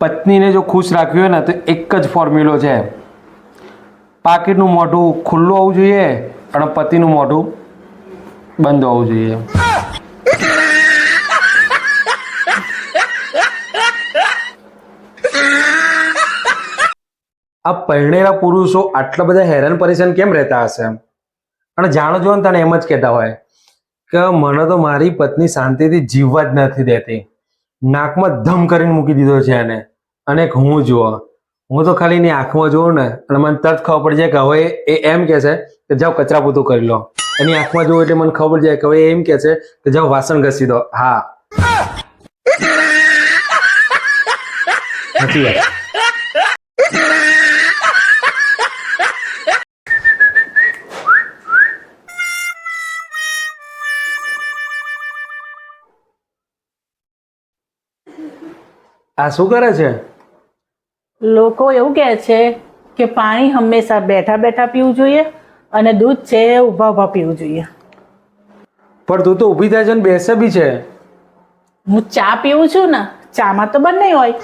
પત્નીને જો ખુશ રાખવી હોય ને, તો એક જ ફોર્મ્યુલો છે. પાકીટનું મોઢું ખુલ્લું હોવું જોઈએ અને પતિનું મોઢું બંધ હોવું જોઈએ. આ પરણેલા પુરુષો આટલા બધા હેરાન પરેશાન કેમ રહેતા હશે? અને જાણો જો ને તને એમ જ કહેતા હોય કે મને તો મારી પત્ની શાંતિથી જીવવા જ નથી દેતી. નાકમાં ધમ કરીને મૂકી દીધો છે એને. અને એક હું જુઓ. હું તો ખાલી એની આંખમાં જોઉં ને અને મને તરત ખબર પડી જાય કે હવે એ એમ કે છે કે જાઓ કચરા પોતું કરી લો. એની આંખમાં જોઉં એટલે મને ખબર પડી જાય કે હવે એમ કે છે કે જાઓ વાસણ ઘસી દો. હા. સાચી વાત. આ શું કરે છે? લોકો એવું કહે છે કે પાણી હંમેશા બેઠા બેઠા પીવું જોઈએ અને દૂધ છે એ ઊભા ઊભા પીવું જોઈએ. પણ તું તો ઊભી થાય છે ને બેસે બી છે. હું ચા પીવું છું ને? ચામાં તો બંને હોય.